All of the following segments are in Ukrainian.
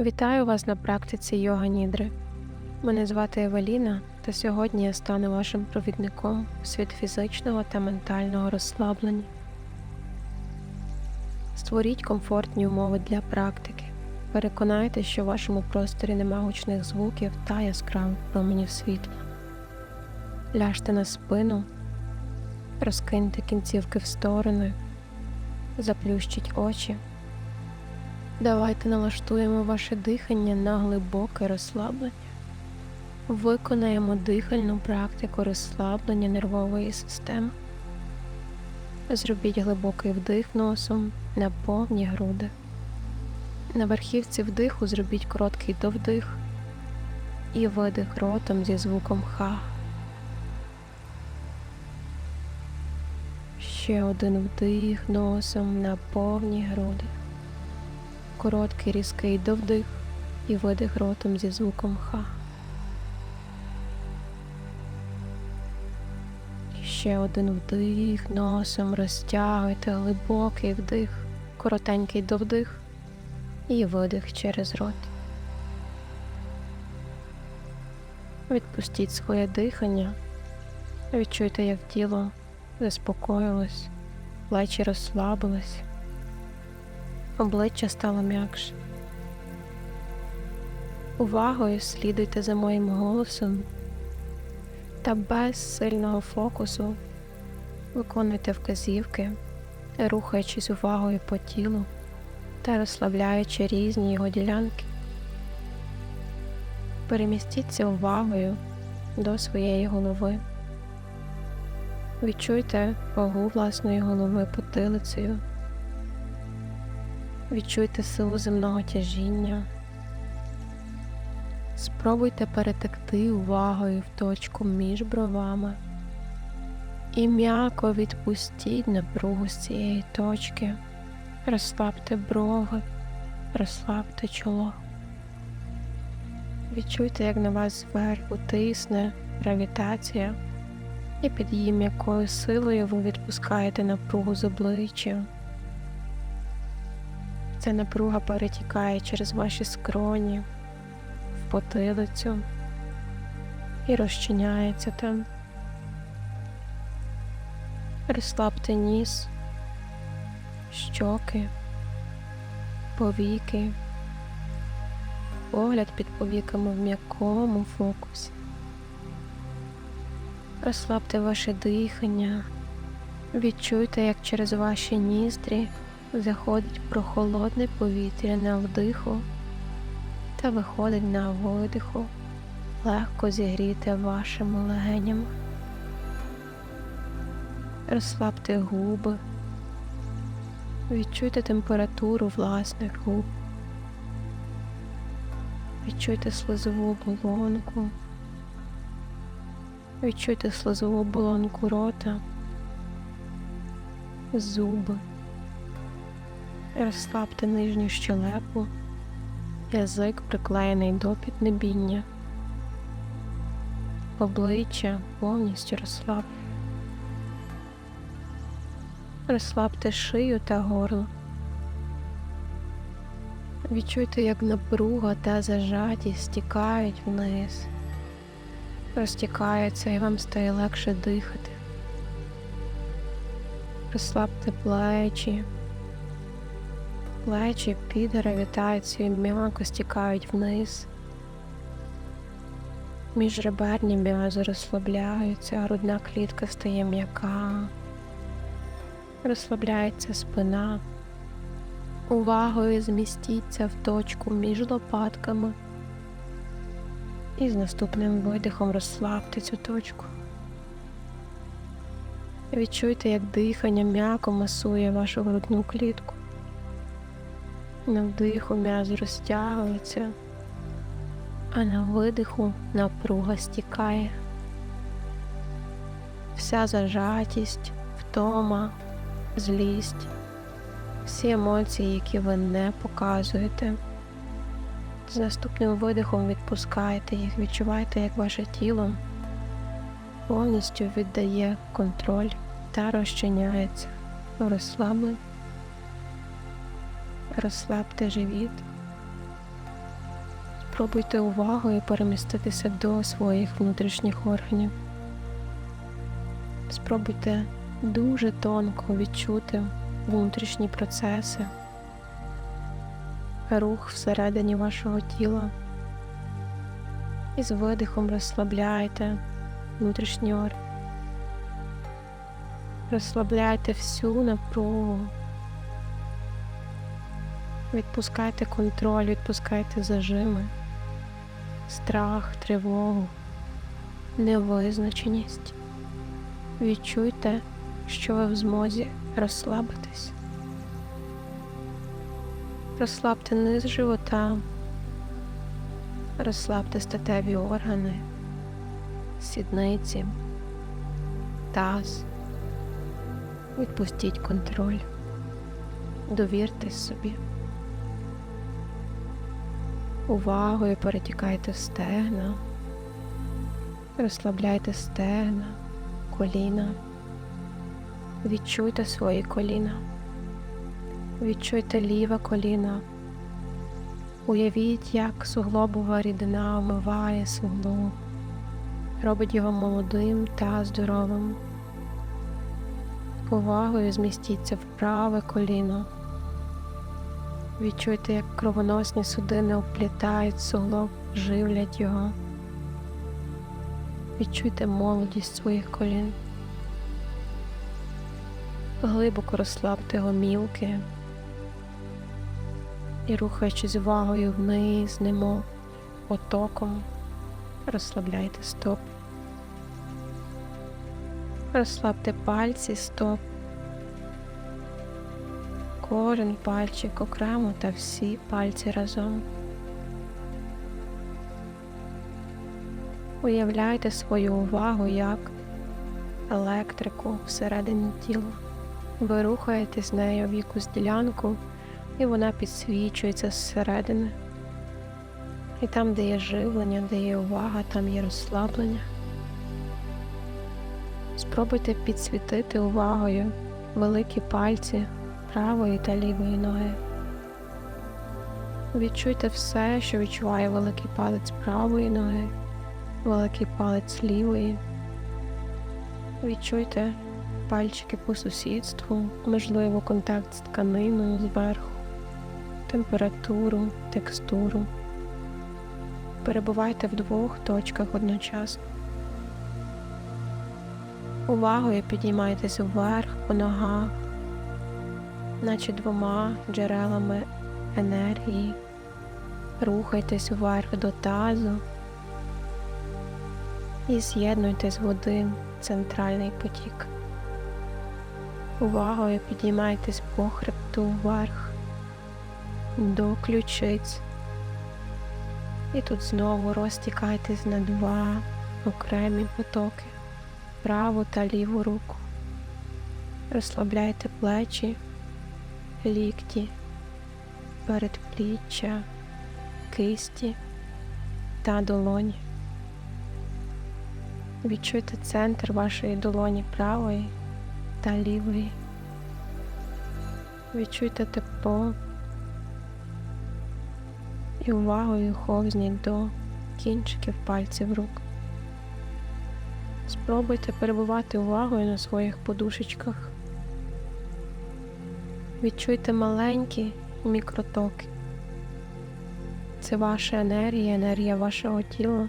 Вітаю вас на практиці йога нідри. Мене звати Евеліна, та сьогодні я стану вашим провідником у світ фізичного та ментального розслаблення. Створіть комфортні умови для практики. Переконайтеся, що в вашому просторі нема гучних звуків та яскравих променів світла. Ляжте на спину, розкиньте кінцівки в сторони, заплющіть очі. Давайте налаштуємо ваше дихання на глибоке розслаблення. Виконаємо дихальну практику розслаблення нервової системи. Зробіть глибокий вдих носом на повні груди. На верхівці вдиху зробіть короткий довдих і видих ротом зі звуком ха. Ще один вдих носом на повні груди короткий різкий довдих і видих ротом зі звуком ха. І ще один вдих носом розтягуйте глибокий вдих, коротенький довдих і видих через рот. Відпустіть своє дихання, відчуйте, як тіло заспокоїлось, плечі розслабились обличчя стало м'якше. Увагою слідуйте за моїм голосом та без сильного фокусу виконуйте вказівки, рухаючись увагою по тілу та розслабляючи різні його ділянки. Перемістіться увагою до своєї голови. Відчуйте вагу власної голови потилицею. Відчуйте силу земного тяжіння. Спробуйте перетекти увагою в точку між бровами і м'яко відпустіть напругу з цієї точки. Розслабте брови, розслабте чоло. Відчуйте, як на вас зверху тисне гравітація, і під її м'якою силою ви відпускаєте напругу з обличчя. Ця напруга перетікає через ваші скроні, в потилицю і розчиняється там. Розслабте ніс, щоки, повіки, погляд під повіками в м'якому фокусі. Розслабте ваше дихання, відчуйте, як через ваші ніздрі заходить прохолодне повітря на вдиху та виходить на видиху, легко зігріте вашими легенями. Розслабте губи, відчуйте температуру власних губ, відчуйте слизову оболонку, відчуйте слизову оболонку рота, зуби. Розслабте нижню щелепу, язик приклеєний до піднебіння, обличчя повністю розслабте. Розслабте шию та горло. Відчуйте, як напруга та зажатість стікають вниз, розтікаються і вам стає легше дихати. Розслабте плечі плечі під гравітацією м'яко стікають вниз. Міжреберні м'язи розслабляються, грудна клітка стає м'яка, розслабляється спина. Увагою змістіться в точку між лопатками і з наступним видихом розслабте цю точку. Відчуйте, як дихання м'яко масує вашу грудну клітку. На вдиху м'яз розтягується, а на видиху напруга стікає. Вся зажатість, втома, злість, всі емоції, які ви не показуєте. З наступним видихом відпускайте їх, відчувайте, як ваше тіло повністю віддає контроль та розчиняється розслаблення розслабте живіт, Спробуйте увагою переміститися до своїх внутрішніх органів. Спробуйте дуже тонко відчути внутрішні процеси, рух всередині вашого тіла. І з видихом розслабляйте внутрішні органи. Розслабляйте всю напругу. Відпускайте контроль, відпускайте зажими, страх, тривогу, невизначеність. Відчуйте, що ви в змозі розслабитись. Розслабте низ живота, розслабте статеві органи, сідниці, таз. Відпустіть контроль, довіртесь собі. Увагою перетікайте в стегна, розслабляйте стегна, коліна, відчуйте свої коліна, відчуйте ліве коліно, уявіть, як суглобова рідина омиває суглоб, робить його молодим та здоровим. Увагою змістіться в праве коліно. Відчуйте, як кровоносні судини оплітають суглоб, живлять його. Відчуйте молодість своїх колін. Глибоко розслабте гомілки і рухаючись увагою вниз, немов потоком, розслабляйте стоп. Розслабте пальці стоп. Кожен пальчик окремо та всі пальці разом. Уявляйте свою увагу як електрику всередині тіла. Ви рухаєте з нею в якусь ділянку, і вона підсвічується зсередини. І там, де є живлення, де є увага, там є розслаблення. Спробуйте підсвітити увагою великі пальці правої та лівої ноги. Відчуйте все, що відчуває великий палець правої ноги, великий палець лівої. Відчуйте пальчики по сусідству, можливо, контакт з тканиною зверху, температуру, текстуру. Перебувайте в двох точках одночасно. Увагою підіймайтеся вверх по ногах, наче двома джерелами енергії. Рухайтесь вверх до тазу і з'єднуйтесь в один центральний потік. Увагою підіймайтесь по хребту вверх до ключиць. І тут знову розтікайтесь на два окремі потоки праву та ліву руку. Розслабляйте плечі, лікті, передпліччя, кисті та долоні. Відчуйте центр вашої долоні правої та лівої. Відчуйте тепло і увагою ховзніть до кінчиків пальців рук. Спробуйте перебувати увагою на своїх подушечках. Відчуйте маленькі мікротоки. Це ваша енергія, енергія вашого тіла.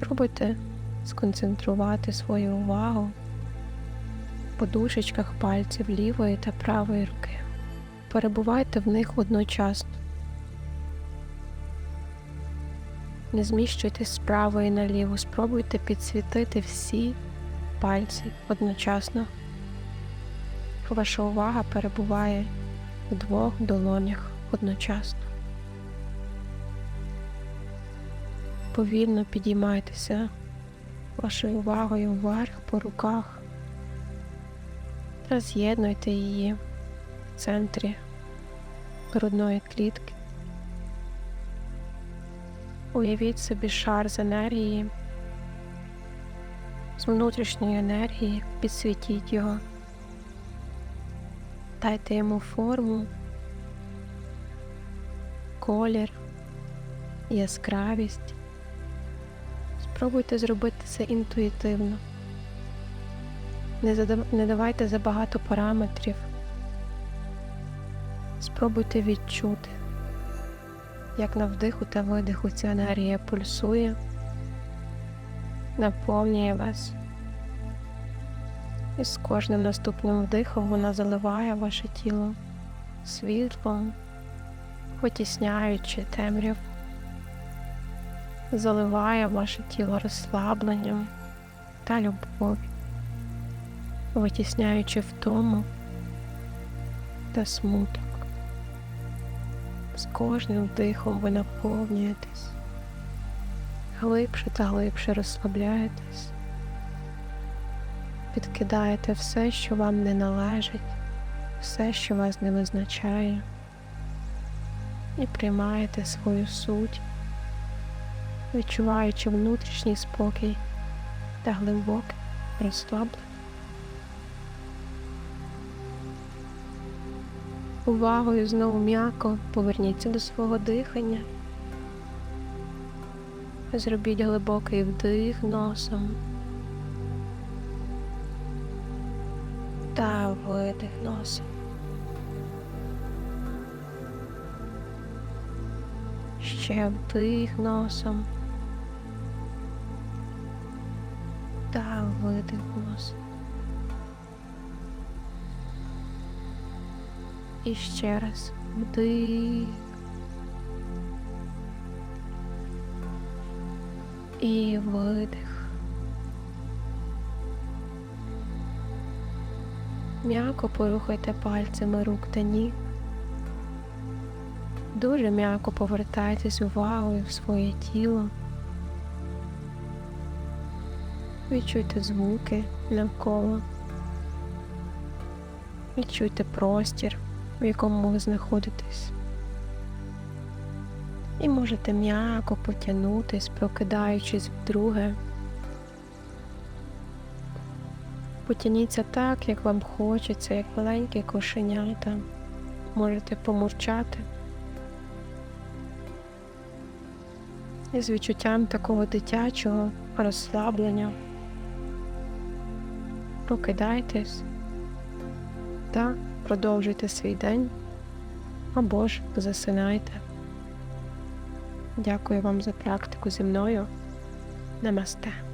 Пробуйте сконцентрувати свою увагу в подушечках пальців лівої та правої руки. Перебувайте в них одночасно. Не зміщуйтесь з правої наліво, спробуйте підсвітити всі пальці одночасно. Ваша увага перебуває в двох долонях одночасно. Повільно підіймайтеся вашою увагою вверх по руках та з'єднуйте її в центрі грудної клітки. Уявіть собі шар з енергії, з внутрішньої енергії, підсвітіть його, дайте йому форму, колір, яскравість. Спробуйте зробити це інтуїтивно. Не, задав... не давайте забагато параметрів. Спробуйте відчути, як на вдиху та видиху ця енергія пульсує, наповнює вас. І з кожним наступним вдихом вона заливає ваше тіло світлом, витісняючи темряву, заливає ваше тіло розслабленням та любов'ю, витісняючи втому та смуток. З кожним вдихом ви наповнюєтесь, глибше та глибше розслабляєтесь, підкидаєте все, що вам не належить, все, що вас не визначає, і приймаєте свою суть, відчуваючи внутрішній спокій та глибоке розслаблення. Увагою знову м'яко поверніться до свого дихання. Зробіть глибокий вдих носом видих носом. Ще вдих носом та видих носом. І ще раз вдих. І видих. М'яко порухайте пальцями рук та ніг. Дуже м'яко повертайтесь увагою в своє тіло. Відчуйте звуки навколо. Відчуйте простір, в якому ви знаходитесь. І можете м'яко потягнутись, прокидаючись вдруге. Потяніться так, як вам хочеться, як маленькі кошенята. Можете помурчати. І з відчуттям такого дитячого розслаблення. Прокидайтесь та продовжуйте свій день або ж засинайте. Дякую вам за практику зі мною. Намасте.